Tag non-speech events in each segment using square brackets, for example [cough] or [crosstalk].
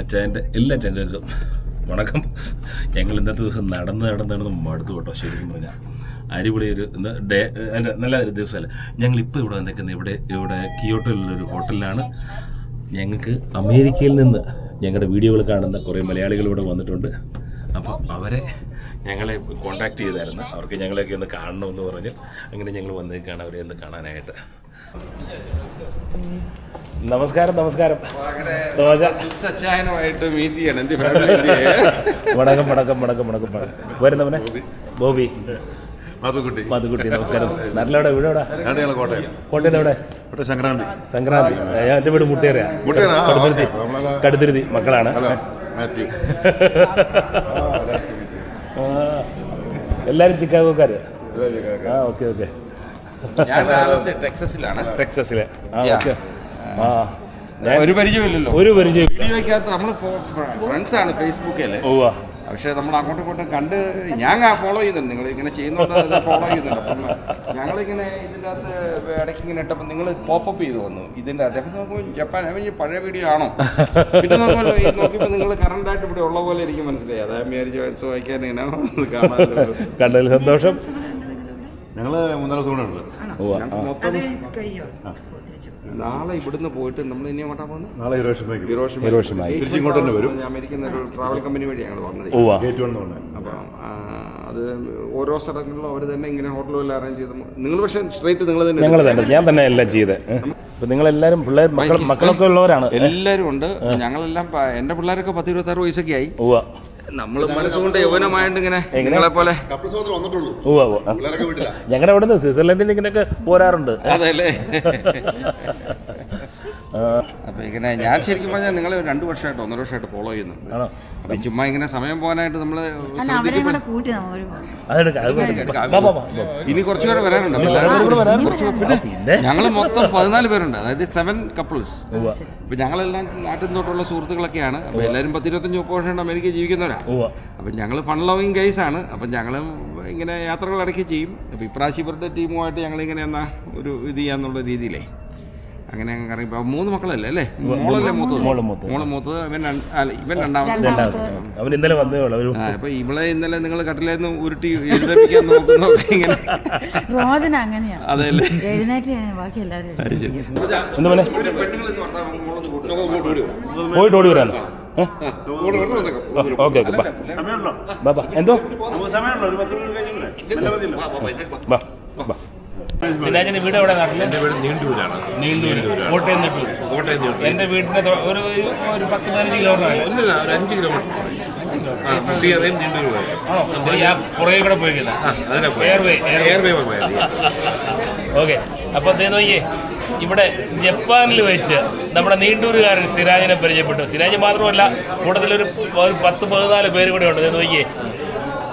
അച്ചായന്റെ എല്ലാ ചങ്ങൾക്കും വണക്കം. ഞങ്ങൾ ഇന്നത്തെ ദിവസം നടന്ന് നടന്ന് നടന്ന് മടുത്തു കേട്ടോ ശരിക്കും പറഞ്ഞാൽ അടിപൊളി ഒരു ഡേ അല്ല നല്ല ഒരു ദിവസമല്ല. ഞങ്ങളിപ്പോൾ ഇവിടെ വന്നിരിക്കുന്നത് ഇവിടെ ഇവിടെ കിയോട്ടോയിലുള്ളൊരു ഹോട്ടലിലാണ്. ഞങ്ങൾക്ക് അമേരിക്കയിൽ നിന്ന് ഞങ്ങളുടെ വീഡിയോകൾ കാണുന്ന കുറേ മലയാളികൾ ഇവിടെ വന്നിട്ടുണ്ട്. അപ്പോൾ അവരെ ഞങ്ങളെ കോണ്ടാക്ട് ചെയ്തായിരുന്നു. അവർക്ക് ഞങ്ങളെയൊക്കെ ഒന്ന് കാണണമെന്ന് പറഞ്ഞ് അങ്ങനെ ഞങ്ങൾ വന്നേക്കാണ് അവരെ ഒന്ന് കാണാനായിട്ട്. നമസ്കാരം നമസ്കാരം. സുസച്ചായനുമായിട്ട് മീറ്റ് ചെയ്യണം. മടക്കം മടക്കം മടക്കം വരുന്നവനെ ബോബി. മധുക്കുട്ടി മധുക്കുട്ടി നമസ്കാരം. നാട്ടിലെവിടെ? വീട് എവിടെ കോട്ടയം. കോട്ടയം എവിടെ സംക്രാന്തി. സംക്രാന്തി. എന്റെ എന്റെ വീട് മുട്ടേറിയ കടുത്തിരുതി കടുത്തുരുത്തി കടുത്തുരുത്തി മക്കളാണ്. എല്ലാരും ചിക്കാഗോക്കാര്? ആ ഓക്കെ ഓക്കെ. ഞാൻ ഡാലസ് ടെക്സസിലാണ്. ടെക്സസിലെ. ആ ഒരു പരിചയമില്ലല്ലോ ഒരു പരിചയം വീഡിയോയ്ക്കകത്ത് നമ്മൾ ഫ്രണ്ട്സ് ആണ് ഫേസ്ബുക്കിൽ പക്ഷെ പക്ഷേ നമ്മൾ അങ്ങോട്ടും ഇങ്ങോട്ടും കണ്ട് ഞാൻ ഫോളോ ചെയ്യുന്നുണ്ട്. നിങ്ങൾ ഇങ്ങനെ ചെയ്യുന്നുണ്ട് ഫോളോ ചെയ്യുന്നുണ്ട്? അപ്പം ഞങ്ങളിങ്ങനെ ഇതിന്റെ അകത്ത് ഇടയ്ക്ക് ഇങ്ങനെ ഇട്ടപ്പോൾ നിങ്ങൾ പോപ്പപ്പ് ചെയ്ത് വന്നു. ഇതിന്റെ അദ്ദേഹം നോക്കുമ്പോൾ ജപ്പാൻ അവൻ പഴയ വീഡിയോ ആണോ? പിന്നെ നോക്കുമല്ലോ ഈ നോക്കിയപ്പോൾ നിങ്ങൾ കറണ്ട് ആയിട്ട് ഇവിടെ ഉള്ള പോലെ എനിക്ക് മനസ്സിലായി. അതായത് വിചാരിച്ചു വായിക്കാൻ ഇങ്ങനെ കാണാൻ കണ്ടതിൽ സന്തോഷം. ഞങ്ങൾ മൂന്നര ദിവസം കൂടെ മൊത്തം നാളെ ഇവിടുന്ന് പോയിട്ട് നമ്മൾ ഇനി എങ്ങോട്ടാ പോകുന്നത് നാളെ ഹിരോഷിമയ്ക്ക് ഹിരോഷിമ ഹിരോഷിമയിൽ. തിരിച്ച് ഇങ്ങോട്ട് തന്നെ വരും. അമേരിക്കൻ ഒരു ട്രാവൽ കമ്പനി വഴി ഞങ്ങൾ വന്നത്. ഗേറ്റ് വൺ തന്നെ അപ്പം അത് ഓരോ സ്ഥലങ്ങളിലും അവർ തന്നെ ഇങ്ങനെ ഹോട്ടലുകളിൽ അറേഞ്ച് ചെയ്ത് നിങ്ങൾ പക്ഷേ സ്ട്രേറ്റ് നിങ്ങൾ തന്നെ തന്നെ ഞാൻ തന്നെ എല്ലാം ചെയ്ത്. അപ്പൊ നിങ്ങളെല്ലാരും പിള്ളേർ മക്കൾ മക്കളൊക്കെ ഉള്ളവരാണ്. എല്ലാരും ഉണ്ട്. ഞങ്ങളെല്ലാം എന്റെ എന്റെ പിള്ളേരൊക്കെ പത്ത് ഇരുപത്താറ് വയസ്സൊക്കെ ആയി ഉവ്വ. നമ്മൾ മനസ്സുകൊണ്ട് യൗവനമായിട്ട് ഇങ്ങനെ നിങ്ങളെ പോലെ. ഞങ്ങളുടെ അവിടെ നിന്ന് സ്വിറ്റ്സർലൻഡിൽ ഇങ്ങനെയൊക്കെ പോരാറുണ്ട്. അതെ [laughs] അപ്പൊ ഇങ്ങനെ ഞാൻ ശരിക്കും പറഞ്ഞാൽ നിങ്ങളെ രണ്ട് വർഷമായിട്ട് ഒന്നര വർഷമായിട്ട് ഫോളോ ചെയ്യുന്നുണ്ട്. അപ്പൊ ചുമ്മാ ഇങ്ങനെ സമയം പോകാനായിട്ട് നമ്മൾ. ഇനി കുറച്ചുപേരെ വരാനുണ്ട്. പിന്നെ? ഞങ്ങൾ മൊത്തം പതിനാല് പേരുണ്ട്. അതായത് സെവൻ കപ്പിൾസ് അപ്പൊ ഞങ്ങളെല്ലാം നാട്ടിൽ തൊട്ടുള്ള സുഹൃത്തുക്കളൊക്കെയാണ്. അപ്പൊ എല്ലാവരും പത്തിരുപത്തഞ്ച് മുപ്പത് വർഷം അമേരിക്ക ജീവിക്കുന്നവരാ. അപ്പൊ അപ്പം ഞങ്ങൾ ഫൺ ലവിങ് ഗൈസ് ആണ്. അപ്പം ഞങ്ങൾ ഇങ്ങനെ യാത്രകൾ ഇടയ്ക്ക് ചെയ്യും. അപ്പോൾ ഇപ്രാവശ്യം ഇവരുടെ ടീമുമായിട്ട് ഞങ്ങളിങ്ങനെ എന്നാ ഒരു ഇത് ചെയ്യാന്നുള്ള രീതിയിലേ. അങ്ങനെ അറിയിപ്പോ ഇപ്പൊ മൂന്ന് മക്കളല്ലേ അല്ലേ? മോളല്ലേ മൂത്തത്? മോൾ മൂത്തത്. മോൾ ഇവൻ ഇവൻ രണ്ടാമത്തെ. രണ്ടാമത് അവൻ ഇന്നലെ വന്നേ ഉള്ളൂ ഒരു ഇവളെ ഇന്നലെ നിങ്ങൾ കട്ടിലേന്ന് ഉരുട്ടി എഴുതപ്പിക്കാൻ നോക്കുന്നു ഇങ്ങനെ റോജന അങ്ങനെയാ. അതെ എഴുന്നേറ്റ് ബാക്കി എല്ലാവരും എഴുന്നേറ്റ്. എന്താ മോനെ? ഒരു പെണ്ണുങ്ങൾ ഇന്ന് ഭർത്താവ് മോളൊന്ന് കൂട്ടും. പോയിട്ട് ഓടി വരാനോ ബാ. ബാ ബാ. ബാ ബാ. സിനാജിന്റെ വീട് എവിടെ നാട്ടിൽ? എന്റെ വീട് നീണ്ടൂരാണ്. നീണ്ടൂര്. കോട്ടയം നീണ്ടൂര് കോട്ടയം. എന്റെ വീടിന്റെ തൊ- ഒരു ഒരു പത്ത് പതിനഞ്ച് കിലോമീറ്റർ ഇല്ല ഒരു അഞ്ച് കിലോമീറ്റർ ആ മുട്ടിയറയും നീണ്ടൂര് ആണോ? ശരി ആ പുറകെ കൂടെ പോയിരിക്കുന്നത് ആ അതിനെ എയർവേ എയർവേ പോയത് ഓക്കെ അപ്പൊ ദേ നോക്കിയേ ഇവിടെ ജപ്പാനിൽ വെച്ച് നമ്മുടെ നീണ്ടൂരുകാരൻ സിരാജിനെ പരിചയപ്പെട്ടു. സിരാജ് മാത്രമല്ല കൂടുതലൊരു ഒരു പത്ത് പതിനാല് പേര് കൂടെ ഉണ്ട്. ദേ നോക്കിയേ.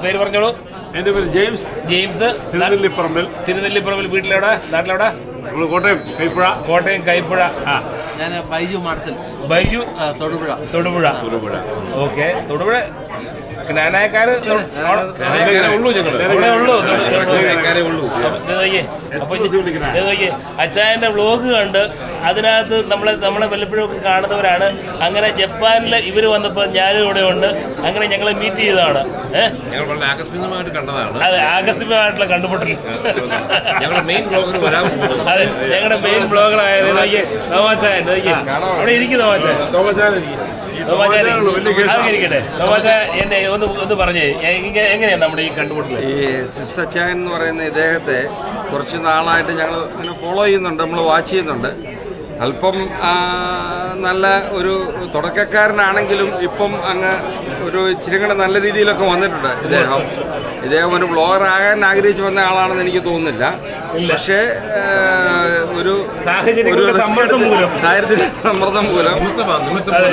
പേര് പറഞ്ഞോളൂ. എന്റെ പേര് ജെയിംസ്. ജെയിംസ് തിരുനെല്ലിപ്പറമ്പിൽ. തിരുനെല്ലിപ്പറമ്പിൽ വീട്ടിലെവിടെ? നാട്ടിലെവിടെ? നമ്മൾ കോട്ടയം കൈപ്പുഴ. കോട്ടയം കൈപ്പുഴ. ആ. ഞാൻ ബൈജു മാടത്തിൽ ബൈജു തൊടുപുഴ. തൊടുപുഴ. തൊടുപുഴ. ഓക്കെ. തൊടുപുഴ അങ്ങനെ ഉള്ളൂ. അച്ചായന്റെ വ്ലോഗ് കണ്ട് അതിനകത്ത് നമ്മളെ നമ്മളെ വല്ലപ്പോഴും ഒക്കെ കാണുന്നവരാണ് അങ്ങനെ ജപ്പാനിൽ ഇവർ വന്നപ്പോൾ ഞാനും ഇവിടെ ഉണ്ട് അങ്ങനെ ഞങ്ങളെ മീറ്റ് ചെയ്തതാണ് ആകസ്മികമായിട്ട് കണ്ടതാണ് അതെ ആകസ്മികമായിട്ടുള്ള കണ്ടുമുട്ടൽ ഞങ്ങളുടെ മെയിൻ ബ്ലോഗർ വരാൻ അതെ ഞങ്ങളുടെ മെയിൻ നോമാച്ചായൻ നോക്കിയേ അവിടെ ഇരിക്കും നോമാച്ചായൻ എന്നെ ഒന്ന് ഒന്ന് പറഞ്ഞേ. എങ്ങനെ- എങ്ങനെയാ നമ്മുടെ ഈ കണ്ടുമുട്ടൽ ഈ എന്ന് പറയുന്ന ഇദ്ദേഹത്തെ കുറച്ച് നാളായിട്ട് ഞങ്ങൾ ഇങ്ങനെ ഫോളോ ചെയ്യുന്നുണ്ട് നമ്മൾ വാച്ച് ചെയ്യുന്നുണ്ട്. അല്പം നല്ല ഒരു തുടക്കക്കാരനാണെങ്കിലും ഇപ്പം അങ്ങ് ഒരു ഇച്ചിരി കൂടെ നല്ല രീതിയിലൊക്കെ വന്നിട്ടുണ്ട് ഇദ്ദേഹം. ഇദ്ദേഹം ഒരു ബ്ലോഗർ ആകാൻ ആഗ്രഹിച്ചു വന്ന ആളാണെന്ന് എനിക്ക് തോന്നുന്നില്ല. പക്ഷേ ഒരു ഒരു. സാഹചര്യത്തിന്റെ സമ്മർദ്ദം മൂലം.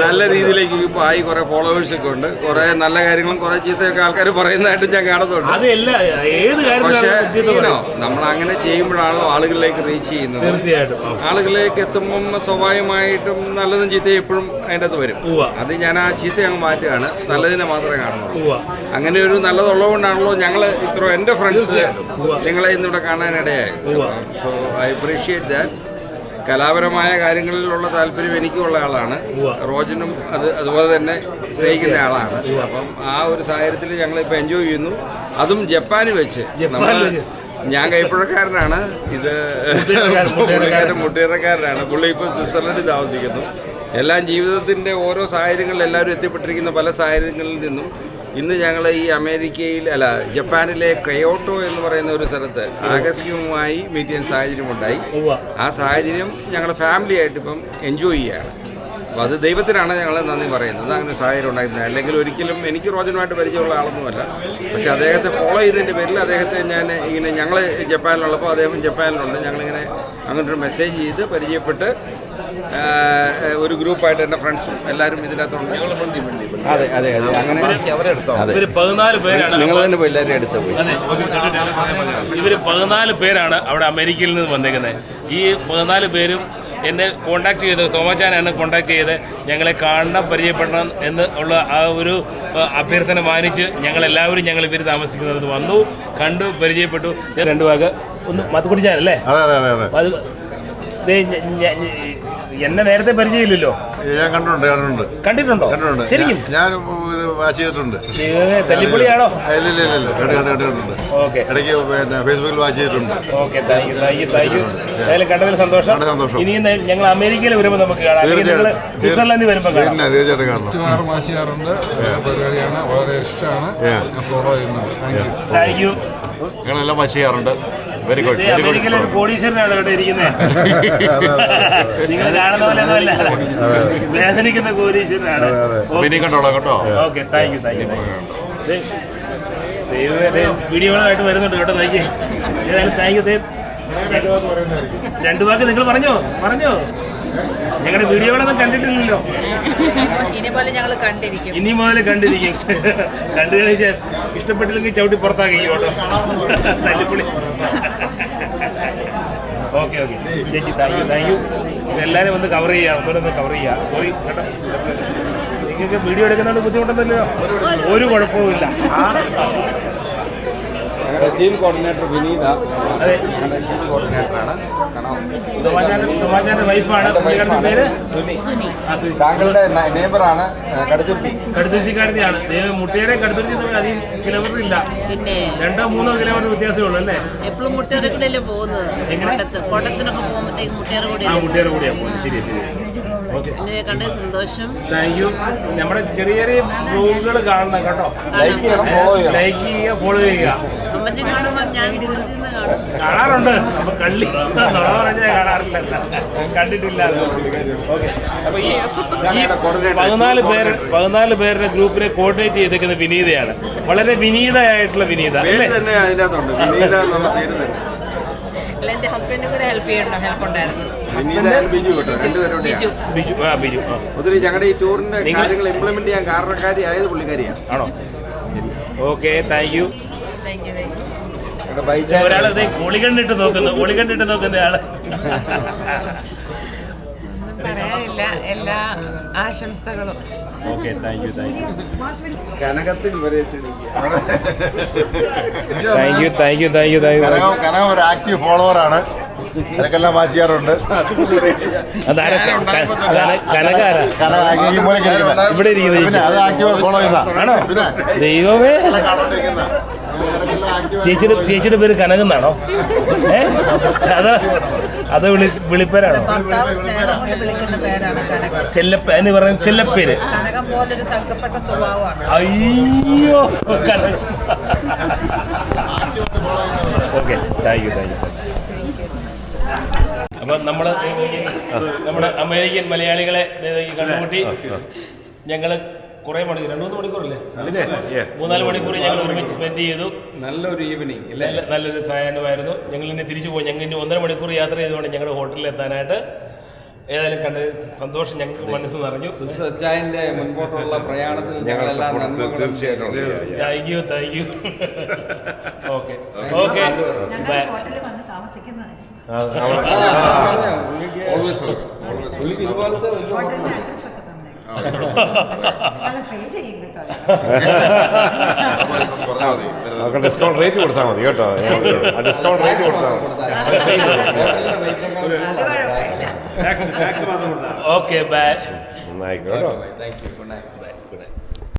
നല്ല രീതിയിലേക്ക് ഇപ്പോൾ ആയി കുറെ ഫോളോവേഴ്സ് ഒക്കെ ഉണ്ട്. കുറെ നല്ല കാര്യങ്ങളും കുറെ ചീത്തയൊക്കെ ആൾക്കാർ പറയുന്നതായിട്ട് ഞാൻ കാണത്തുണ്ട് പക്ഷേ നമ്മൾ അങ്ങനെ ചെയ്യുമ്പോഴാണല്ലോ ആളുകളിലേക്ക് റീച്ച് ചെയ്യുന്നത്. ആളുകളിലേക്ക് ആളുകളിലേക്ക് എത്തുമ്പം സ്വാഭാവികമായിട്ടും നല്ലതും ചീത്തയും എപ്പോഴും അതിന്റെ അകത്ത് വരും. അത് ഞാൻ ആ ചീത്ത അങ്ങ് മാറ്റുകയാണ്. നല്ലതിനെ മാത്രമേ കാണുന്നുള്ളൂ. അങ്ങനെ ഒരു നല്ലതുള്ളതുകൊണ്ടാണല്ലോ ഞങ്ങൾ ഇത്ര എന്റെ ഫ്രണ്ട്സ് നിങ്ങളെ ഇന്നിവിടെ കാണാനിടയായത് ഉവ്വ. സോ ഐ അപ്രീഷിയേറ്റ് ദാറ്റ് കലാപരമായ കാര്യങ്ങളിലുള്ള താല്പര്യം എനിക്കുള്ള ആളാണ്. റോജനും അത് അതുപോലെ തന്നെ സ്നേഹിക്കുന്ന ആളാണ്. അപ്പം ആ ഒരു സാഹചര്യത്തിൽ ഞങ്ങളിപ്പോൾ എൻജോയ് ചെയ്യുന്നു. അതും ജപ്പാനിൽ വെച്ച്. നമ്മൾ ഞാൻ കൈപ്പുഴക്കാരനാണ്. ഇത് പുള്ളിക്കാരൻ മുട്ടേറക്കാരനാണ് പുള്ളി ഇപ്പോൾ സ്വിറ്റ്സർലൻഡിൽ താമസിക്കുന്നു. എല്ലാം ജീവിതത്തിന്റെ ഓരോ സാഹചര്യങ്ങളിൽ എല്ലാവരും എത്തിപ്പെട്ടിരിക്കുന്ന പല സാഹചര്യങ്ങളിൽ നിന്നും ഇന്ന് ഞങ്ങൾ ഈ അമേരിക്കയിൽ അല്ല ജപ്പാനിലെ കയോട്ടോ എന്ന് പറയുന്ന ഒരു സ്ഥലത്ത് ആകസ്മികമായി മീറ്റ് ചെയ്യാൻ സാഹചര്യമുണ്ടായി. ആ സാഹചര്യം ഞങ്ങളുടെ ഫാമിലിയായിട്ട് ഇപ്പം എൻജോയ് ചെയ്യുകയാണ്. അപ്പോൾ അത് ദൈവത്തിനാണ് ഞങ്ങൾ നന്ദി പറയുന്നത്. അങ്ങനെ സാഹചര്യം ഉണ്ടായിരുന്നത് അല്ലെങ്കിൽ ഒരിക്കലും എനിക്ക് റോജനുമായിട്ട് പരിചയമുള്ള ആളൊന്നുമല്ല. പക്ഷേ അദ്ദേഹത്തെ ഫോളോ ചെയ്തതിന്റെ പേരിൽ അദ്ദേഹത്തെ ഞാൻ ഇങ്ങനെ ഞങ്ങൾ ജപ്പാനിലുള്ളപ്പോൾ അദ്ദേഹം ജപ്പാനിലുണ്ട്. ഞങ്ങളിങ്ങനെ ഒരു മെസ്സേജ് ചെയ്ത് പരിചയപ്പെട്ട് ഒരു ഗ്രൂപ്പായിട്ട് എന്റെ ഫ്രണ്ട്സും എല്ലാവരും ഇതിനകത്തുണ്ട്. അതെ അതെ അതെ. അങ്ങനെ ഇവർ പതിനാല് പേരാണ്. നിങ്ങൾ തന്നെ പോയി എല്ലാവരും എടുത്ത് പോയി. ഇവർ പതിനാല് പേരാണ് അവിടെ അമേരിക്കയിൽ നിന്ന് വന്നേക്കുന്നത്. ഈ പതിനാല് പേരും എന്നെ കോണ്ടാക്ട് ചെയ്ത് തോമച്ചാനാണ് കോണ്ടാക്ട് ചെയ്ത് ഞങ്ങളെ കാണണം പരിചയപ്പെടണം എന്ന് ഉള്ള ആ ഒരു അഭ്യർത്ഥന മാനിച്ച് ഞങ്ങളെല്ലാവരും ഞങ്ങൾ ഇവർ താമസിക്കുന്നത് വന്നു കണ്ടു പരിചയപ്പെട്ടു. രണ്ടു വാക്ക് ഒന്ന് മത്ത് കുടിച്ചാലല്ലേ അതെ അതെ അതെ. എന്നെ നേരത്തെ പരിചയമില്ലല്ലോ. ഞാൻ കണ്ടിട്ടുണ്ട് കണ്ടിട്ടുണ്ട്. കണ്ടിട്ടുണ്ടോ? കണ്ടിട്ടുണ്ട്. ശരിക്കും? ഞാൻ ഇത് വാച്ച് ചെയ്തിട്ടുണ്ട്. തല്ലിപ്പൊളിയാണോ? ഇല്ല ഇല്ല ഇല്ല ഇല്ല. കണ്ടു കണ്ടു കണ്ടിട്ടുണ്ട് ഓക്കെ. ഇടയ്ക്ക് പിന്നെ ഫേസ്ബുക്കിൽ വാച്ച് ചെയ്തിട്ടുണ്ട്. Okay thank you thank you thank you. ഏതായാലും കണ്ടതിൽ സന്തോഷം. സന്തോഷം. ഇനിയും ഞങ്ങൾ അമേരിക്കയിൽ വരുമ്പോൾ നമുക്ക് കാണാം. അല്ലെങ്കിൽ നിങ്ങൾ തീർച്ചയായിട്ടും സ്വിറ്റ്സർലൻഡിൽ വരുമ്പോൾ കാണാം. തീർച്ചയായിട്ടും ചുറ്റുപാട് മാഷിയാറുണ്ട് പരിപാടിയാണ്. വളരെ ഇഷ്ടമാണ്. ഫോളോ യു താങ്ക് യു ഞങ്ങളെല്ലാം വാച്ച് ചെയ്യാറുണ്ട്. വെരി ഗുഡ് വെരി ഗുഡ് ഒരു കോടീശ്വരനാണ് ഇവിടെ ഇരിക്കുന്നത് [laughs] നിങ്ങൾ കാണുന്ന പോലെ ഒന്നുമല്ല വേദനിക്കുന്ന കോടീശ്വരനാണ്. പിന്നെ കണ്ടോളാം കേട്ടോ. Okay thank you thank you വീഡിയോകളായിട്ട് വരുന്നുണ്ട് കേട്ടോ താങ്ക് യു ഏതായാലും താങ്ക് യു രണ്ടു വാക്ക് നിങ്ങൾ പറഞ്ഞോ പറഞ്ഞോ. ഞങ്ങളുടെ വീഡിയോകളൊന്നും കണ്ടിട്ടില്ലല്ലോ. ഇനി പോലെ ഞങ്ങൾ കണ്ടിരിക്കും. ഇനി മുതൽ കണ്ടിരിക്കും. കണ്ടു കഴിഞ്ഞാൽ ഇഷ്ടപ്പെട്ടില്ലെങ്കിൽ ചവിട്ടി പുറത്താക്കി കേട്ടോ തല്ലിപ്പൊളി. Okay okay. ചേച്ചി താങ്ക് യു താങ്ക് യു എല്ലാവരും ഒന്ന് കവർ ചെയ്യാം. ഒന്നൊന്ന് കവർ ചെയ്യാം. സോറി കേട്ടോ. നിങ്ങൾക്ക് വീഡിയോ എടുക്കുന്നതുകൊണ്ട് ബുദ്ധിമുട്ടൊന്നുമില്ലല്ലോ. ഒരു കുഴപ്പവുമില്ല ആ, ടീം കോർഡിനേറ്റർ വിനീത. അതെ. ഞങ്ങളുടെ ടീം കോർഡിനേറ്ററാണ് വൈഫാണ്. പേര്? സുനി. സുനി. താങ്കളുടെ നെയ്ബറാണ് കടുത്തുരുത്തി. കടുത്തുരുത്തിക്കാരത്തിയാണ് ദൈവം മുട്ടേരെ കടുത്തുരുത്തി തമ്മിൽ അധികം കിലോമീറ്റർ ഇല്ല. പിന്നെ രണ്ടോ മൂന്നോ കിലോമീറ്റർ വ്യത്യാസമേ ഉള്ളൂ അല്ലേ? എപ്പോഴും മുട്ടേറെ കൂടെയല്ലേ പോകുന്നത്? കൊടത്തിനൊക്കെ കൊട്ടത്ത് കൊട്ടത്തിനൊക്കെ പോകുമ്പോഴത്തേക്ക് മുട്ടേറെ ആ കൂടെ മുട്ടേരെ കൂടിയാ പോകുന്നത്. ശരി ശരി. കണ്ട സന്തോഷം. താങ്ക് യു നമ്മുടെ ചെറിയ ചെറിയ ബ്ലോഗുകൾ കാണണം കേട്ടോ. ലൈക്ക് ചെയ്യണം ഫോളോ ചെയ്യണം. ലൈക്ക് ചെയ്യുക ഫോളോ ചെയ്യുക. കാണുമ്പോൾ ഞാൻ കാണാറുണ്ട്. അപ്പൊ കള്ളി പറഞ്ഞാൽ കാണാറില്ല. കണ്ടിട്ടില്ല. പതിനാല് പേര് പതിനാല് പേരുടെ ഗ്രൂപ്പിനെ കോർഡിനേറ്റ് ചെയ്തേക്കുന്ന വിനീതയാണ്. വളരെ വിനീതയായിട്ടുള്ള വിനീത പേര് അല്ലേ? തന്നെ അതിനകത്തുണ്ട്. വിനീത എന്നുള്ള പേര് തന്നെ. അല്ല ഹസ്ബൻഡും കൂടെ ഹെൽപ്പ് ചെയ്യണ്ടോ ഹെൽപ്പ് ഉണ്ടായിരുന്നു. ഒത്തിരി ഞങ്ങളുടെ ഈ ടൂറിന്റെ കാര്യങ്ങൾ ഇംപ്ലിമെന്റ് ചെയ്യാൻ കാരണക്കാരി ആയത് പുള്ളിക്കാരിയാണ്. ആണോ? Okay thank you. Thank you thank you കണ്ടിട്ട് നോക്കുന്നു ഒരാൾ ഒളികണ്ടിട്ട് നോക്കുന്നു ആൾ. പറയാനില്ല എല്ലാ ആശംസകളും. Okay thank you thank you കനകത്തിൽ thank you thank you thank thank Kanakam Kanakam ഒരു ആക്റ്റീവ് വാച്ച് ചെയ്യാറുണ്ട്. ഇവിടെ ദൈവമേ. ചേച്ചിയുടെ ചേച്ചിയുടെ പേര് കനകെന്നാണോ? ഏ? അത് അത് വിളി വിളിപ്പേരാണോ? ചെല്ലപ്പ എന്ന് പറഞ്ഞ ചെല്ലപ്പേര്. അയ്യോ Kanaka okay thank you thank you. അപ്പൊ നമ്മൾ നമ്മുടെ അമേരിക്കൻ മലയാളികളെ കണ്ടുമുട്ടി. ഞങ്ങൾ കുറേ മണിക്കൂർ രണ്ട് മൂന്ന് മണിക്കൂറല്ലേ? മൂന്നാൽ മണിക്കൂർ ഞങ്ങൾ ഒരുമിച്ച് സ്പെൻഡ് ചെയ്തു. നല്ലൊരു ഈവനിങ് നല്ല നല്ലൊരു സായാഹ്നമായിരുന്നു ഞങ്ങൾ ഇനി തിരിച്ചു പോയി. ഞങ്ങൾ ഇനി ഒന്നര മണിക്കൂർ യാത്ര ചെയ്തുകൊണ്ട് ഞങ്ങളുടെ ഹോട്ടലിൽ എത്താനായിട്ട് ഏതായാലും കണ്ട് സന്തോഷം ഞങ്ങൾക്ക് മനസ്സ് നിറഞ്ഞു. സച്ചായന്റെ മുൻപോട്ടുള്ള പ്രയാണത്തിൽ ഞങ്ങളെല്ലാം thank you thank you okay okay ഞങ്ങൾ ഹോട്ടലിൽ [laughs] വന്ന് താമസിക്കുന്നതാണ് ഓൾവേസ് ഓൾവേസ് ഇതുപോലത്തെ നമുക്ക് ഡിസ്കൗണ്ട് റേറ്റ് കൊടുത്താൽ മതി കേട്ടോ. ഡിസ്കൗണ്ട് റേറ്റ് കൊടുത്താൽ മതി. Okay bye നന്നായിക്കോട്ടോ good night bye good night